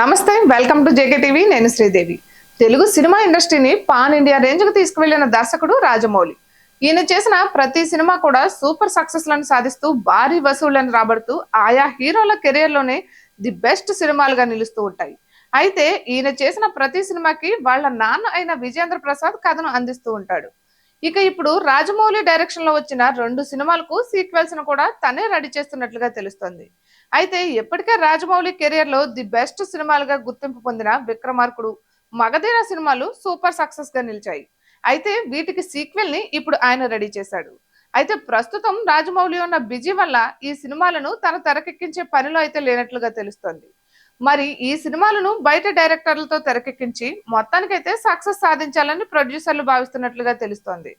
నమస్తే welcome to JK TV నేను Sridevi. Telugu cinema ఇండస్ట్రీని పాన్ ఇండియా రేంజ్కు తీసుకువెళ్ళిన దర్శకుడు రాజమౌళి. ఈయన చేసిన ప్రతి సినిమా కూడా సూపర్ సక్సెస్లను సాధిస్తూ భారీ వసూళ్ళను రాబడుతూ ఆయా హీరోల కెరియర్లోనే ది బెస్ట్ సినిమాలుగా నిలుస్తూ ఉంటాయి. అయితే ఈయన చేసిన ప్రతి సినిమాకి వాళ్ళ నాన్న అయిన విజేంద్ర ప్రసాద్ కథను అందిస్తూ ఉంటాడు. ఇక ఇప్పుడు రాజమౌళి డైరెక్షన్లో వచ్చిన రెండు సినిమాలకు సీక్వెల్స్ను కూడా తనే రెడీ చేస్తున్నట్లుగా తెలుస్తోంది. అయితే ఇప్పటికే రాజమౌళి కెరియర్లో ది బెస్ట్ సినిమాలుగా గుర్తింపు పొందిన విక్రమార్కుడు మగధీర సినిమాలు సూపర్ సక్సెస్గా నిలిచాయి. అయితే వీటికి సీక్వెల్ని ఇప్పుడు ఆయన రెడీ చేశాడు. అయితే ప్రస్తుతం రాజమౌళి ఉన్న బిజీ వల్ల ఈ సినిమాలను తన తెరకెక్కించే పనిలో అయితే లేనట్లుగా తెలుస్తోంది. మరి ఈ సినిమాలను బయట డైరెక్టర్లతో తెరకెక్కించి మొత్తానికైతే సక్సెస్ సాధించాలని ప్రొడ్యూసర్లు భావిస్తున్నట్లుగా తెలుస్తోంది.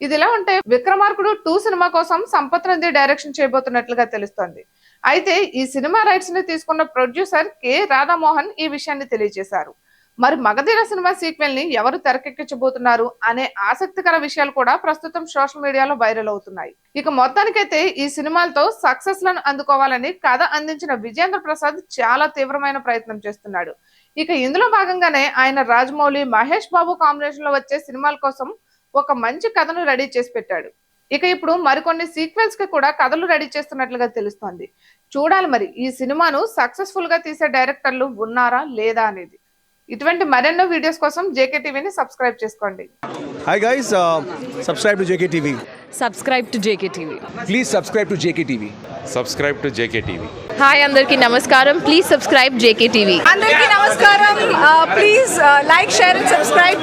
ఇదిలా ఉంటే విక్రమార్కుడు టూ సినిమా కోసం సంపత్ నంది డైరెక్షన్ చేయబోతున్నట్లుగా తెలుస్తోంది. అయితే ఈ సినిమా రైట్స్ని తీసుకున్న ప్రొడ్యూసర్ కె. రాధామోహన్ ఈ విషయాన్ని తెలియజేశారు. మరి మగధీర సినిమా సీక్వెల్ని ఎవరు తెరకెక్కించబోతున్నారు అనే ఆసక్తికర విషయాలు కూడా ప్రస్తుతం సోషల్ మీడియాలో వైరల్ అవుతున్నాయి. ఇక మొత్తానికైతే ఈ సినిమాలతో సక్సెస్లను అందుకోవాలని కథ అందించిన విజేంద్ర ప్రసాద్ చాలా తీవ్రమైన ప్రయత్నం చేస్తున్నాడు. ఇక ఇందులో భాగంగానే ఆయన రాజమౌళి మహేష్ బాబు కాంబినేషన్లో వచ్చే సినిమాల కోసం ఒక మంచి కథను రెడీ చేసి పెట్టాడు. ఇక ఇప్పుడు మరికొన్ని సీక్వెల్స్కి కూడా కథలు రెడీ చేస్తున్నట్లుగా తెలుస్తోంది. చూడాలి మరి ఈ సినిమాను సక్సెస్ఫుల్గా తీసే డైరెక్టర్లు ఉన్నారా లేదా అనేది. ఇటువంటి మరెన్నో వీడియోస్ కోసం జేకే టీవీని సబ్స్క్రైబ్ చేసుకోండి. Hi guys, uh, subscribe to JKTV. Subscribe to JK TV Please subscribe to JKTV. Subscribe to JK TV hi అందరికీ నమస్కారం. ప్లీజ్ సబ్స్క్రైబ్ జేకే టీవీ అందరికీ నమస్కారం. Please like share and subscribe